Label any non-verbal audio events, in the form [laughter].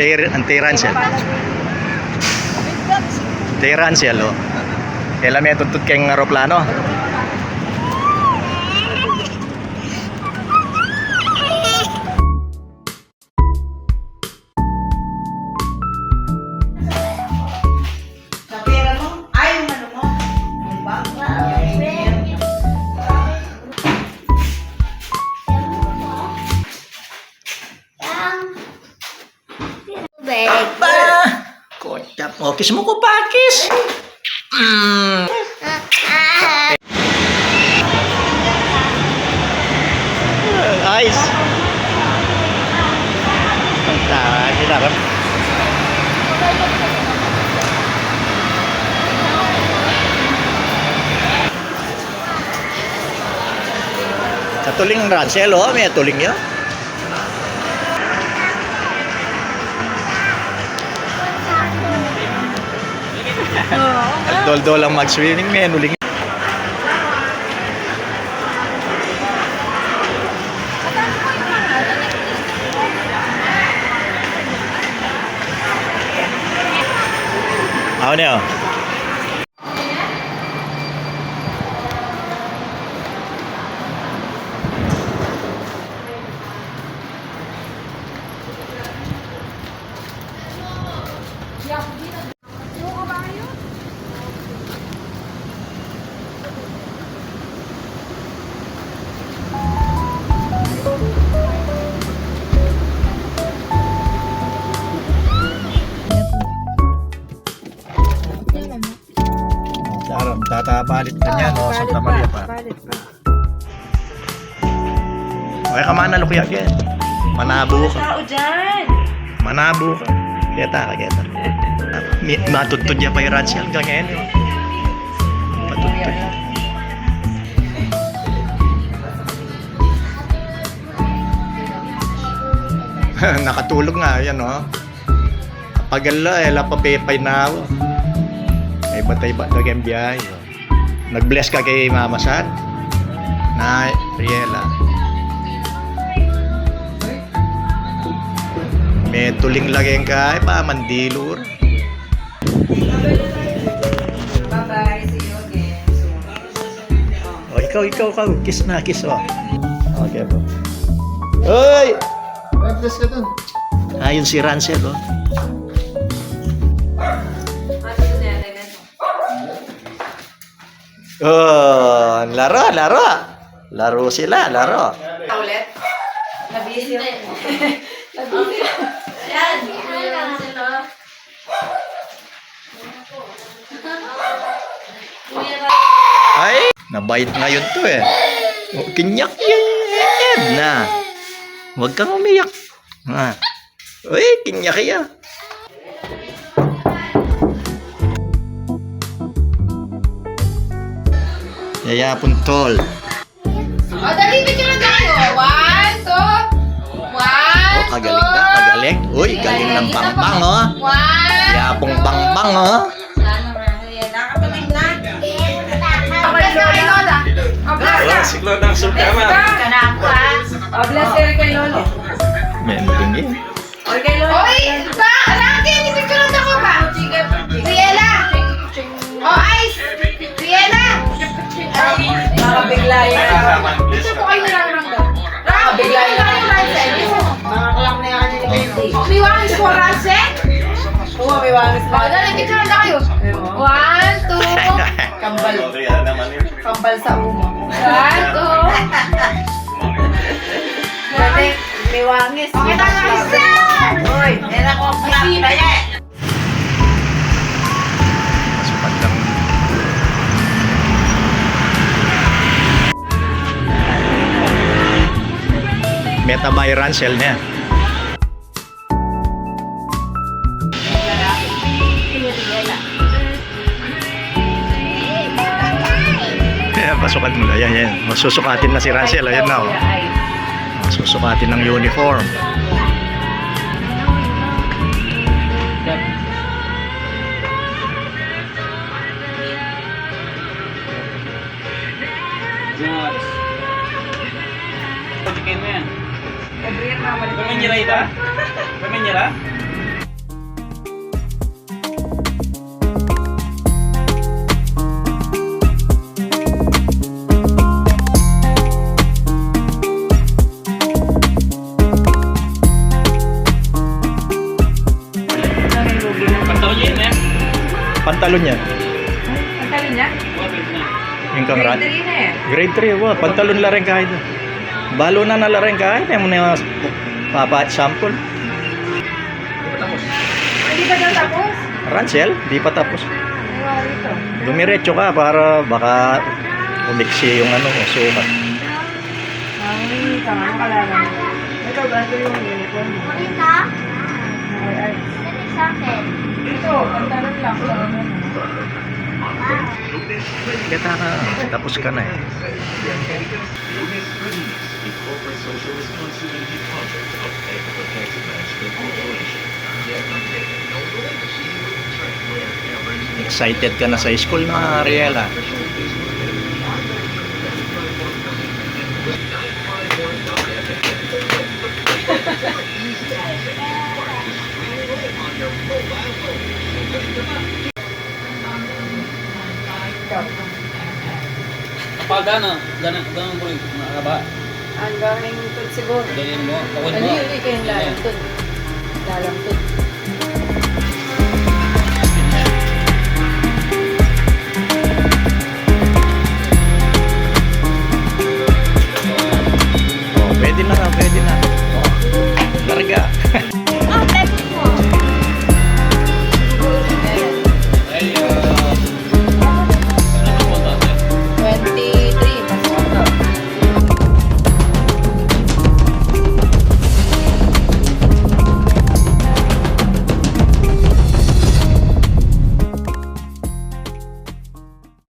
Anti, anti-ransel. Anti-ransel, oh. Kailan may tutut kayong aeroplano? Aba! Kotap mo. Kiss mo ko pa, kiss. Mm. Ayos. Tawa sila ka. Sa tuling Ransel, oh, may tuling yun. Nagdol-dol ang mag-swimming, may nuling. Ako na yun. Tatapalit ka niya, no? Santa Maria pa. Okay ka man, lukya ka. Manabo ka. Tao dyan. Manabo ka. Keta ka, keta. Matutod niya pa yung ransel hanggang ngayon. eh. Matutod. [laughs] Nakatulog nga, yan o. Pagala, eh, lapapepay na ako. Ay batay ba biyahe. oh. Nag-bless ka kay Mama San. Na Riela. May tuling laging ka, ay pa mandilur. Bye-bye. See you again soon. O ikaw, ikaw, ikaw, kiss na, kiss oh. Okay po. Hoy! Ay, bless ka dun. Ayun si Ransel oh. Oh, laro, laro. Laro sila, laro. Ulit? Nabisi. [laughs] Nabisi. Yan. Yan sila. Ay, nabait ngayon to eh. Oh, kinyak yan na. Huwag kang umiyak. Ha. Uy, kinyak yan. Yaya puntol. O, dali, picture na tayo. One, two. One, Oh, kagaling na, kagaling. Uy, galing ng bangbang oh. One. Yapong bangbang oh. Nakapatid na. O, bless ka kay Lola. O, bless ka. Siklo ng sultama. Ka na ako ha. O, bless ka rin kay Lolo. Menuling eh. Yan ni Bendy. May wangis po, Ransel. Oo, may wangis O, dali, picture na kayo. One, two. Kambal. Kambal sa umo. One, two. Dati, may wangis. Okay, na Ransel. Uy, nila ko ang Masukat lang. Meta by Ransel niya. Ayan, pasukat mo na. Yan, yan. Masusukatin na si Ransel. Ayan na. Oh. Masusukatin ng uniform. Pagkikin mo yan. Pantalon niya. Ang talo niya? Yung kang rat. Grade 3 na eh. Grade 3, wow. Pantalon la rin kahit. Balo na na la rin kahit. May muna yung papa sample. Hindi pa daw tapos? Ransel, di pa tapos. Ito. Dumiretso ka para baka umiksi yung ano, sukat. Ay, tama ang kalaban. Ito, ba ito yung uniform mo? Kita ka, tapos ka na eh. Excited ka na sa school na Ariela. [laughs] Ikaw. Kapag gana, gana, gana mo rin, makakaba. Ang gawin ko siguro. Ganyan mo, kawin Ano mo. yun, ikaw yung lalamtod. Lalamtod.